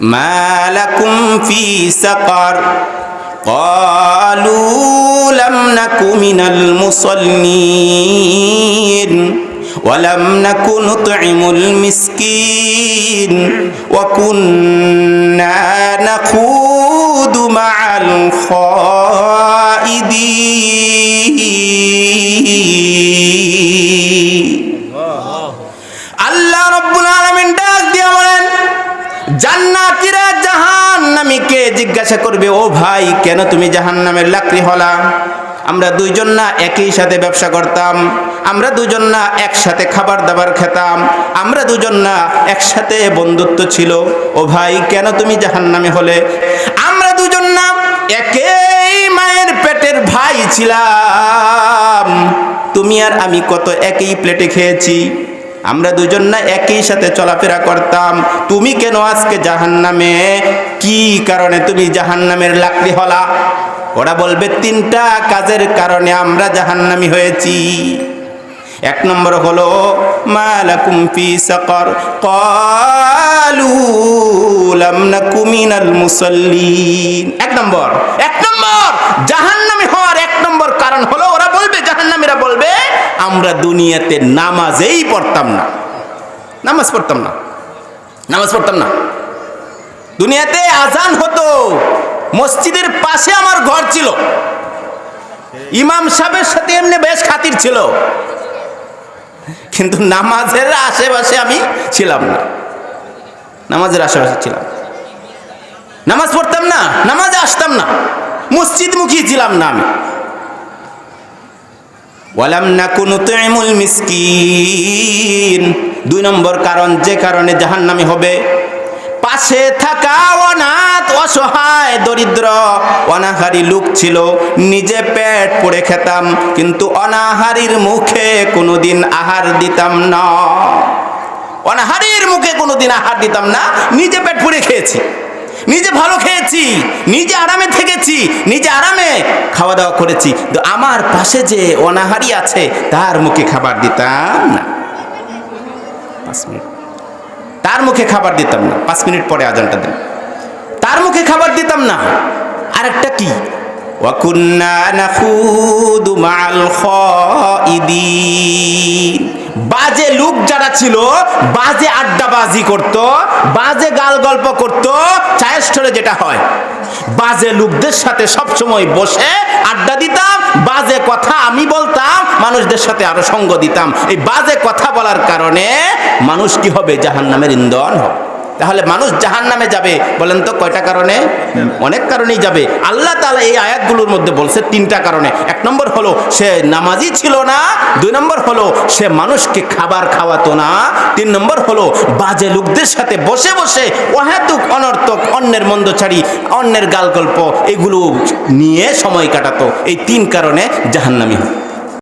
ما لكم في سقر قالوا لم نك من المصلين ولم نك نطعم المسكين وكنا نخوض مع الخائدين আল্লাহ রব্বুল আলামিন ডাক দিয়ে বলেন জান্নাতীরা জাহান্নামীকে জিজ্ঞাসা করবে, ও ভাই, কেন তুমি জাহান্নামের লাকড়ি হলা? আমরা দুইজন না একই সাথে ব্যবসা করতাম, আমরা দুজন না একসাথে খাবার দাবার খেতাম, আমরা দুজন না একসাথে বন্ধুত্ব ছিল। ও ভাই, কেন তুমি জাহান্নামে হলে? আমরা দুজন না একই মায়ের পেটের ভাই ছিলাম। তুমি আর আমি কত একই প্লেটে খেয়েছি। আমরা দুজন না একই সাথে চলাফেরা করতাম। তুমি কেন আজকে জাহান্নামে? কি কারণে তুমি জাহান্নামের লাকড়ি হলা? ওরা বলবে, তিনটা কাজের কারণে আমরা জাহান্নামি হয়েছি। এক নম্বর হলো মালাকুম এক নম্বর এক নম্বর! জাহান্নামী হওয়ার এক নম্বর কারণ হলো ওরা বলবে জাহান্নামীরা বলবে আমরা দুনিয়াতে নামাজেই পড়তাম না। নামাজ পড়তাম না। নামাজ পড়তাম না। দুনিয়াতে আজান হতো। মসজিদের পাশে আমার ঘর ছিল। ইমাম সাহেবের সাথে এমনি বেশ খাতির ছিল। কিন্তু নামাজের আশেপাশে আমি ছিলাম না। নামাজের আশেপাশে ছিলাম। নামাজ পড়তাম না। নামাজে আসতাম না। মসজিদ মুখী ছিলাম না আমি। ওয়ালাম নাকুনু তুইমুল মিসকিন। দুই নম্বর কারণ, যে কারণে জাহান্নামী হবে। পাশে থাকা অনাথ, অসহায়, দরিদ্র, অনাহারি লোক ছিল। নিজে পেট পড়ে খেতাম, কিন্তু অনাহারির মুখে কোনোদিন আহার দিতাম না। অনাহারির মুখে কোনোদিন আহার দিতাম না, নিজে পেট পুড়ে খেয়েছি। নিজে ভালো খেয়েছি, নিজে আরামে থেকেছি, নিজে আরামে খাওয়া দাওয়া করেছি। তো আমার পাশে যে অনাহারি আছে, তার মুখে খাবার দিতাম না। পাঁচ মিনিট। তার মুখে খাবার দিতাম না। পাঁচ মিনিট পরে আজানটা দেন তার মুখে খাবার দিতাম না। আরেকটা কি? ওয়াকুন্না নাখুদু মাল খাইদিন। বাজে লোক যারা ছিল, বাজে আড্ডাবাজি করত, বাজে গাল গল্প করত, চায়ের স্টোরে যেটা হয়। বাজে লোকদের সাথে সবসময় বসে আড্ডা দিতাম, বাজে কথা আমি বলতাম, মানুষদের সাথে আরও সঙ্গ দিতাম। এই বাজে কথা বলার কারণে মানুষ কি হবে? জাহান্নামের ইন্ধন হবে। তাহলে মানুষ জাহান নামে যাবে, বলেন তো কয়টা কারণে? অনেক কারণেই যাবে। আল্লাহ তালা এই আয়াতগুলোর মধ্যে বলছে তিনটা কারণে। এক নম্বর হলো, সে নামাজি ছিল না, দুই নম্বর হলো, সে মানুষকে খাবার খাওয়াতো না, তিন নম্বর হলো, বাজে লোকদের সাথে বসে বসে অহেতুক, অনর্থক, অন্যের মন্দ ছাড়ি, অন্যের গাল গল্প এগুলো নিয়ে সময় কাটাতো। এই তিন কারণে জাহান্নামি হয়।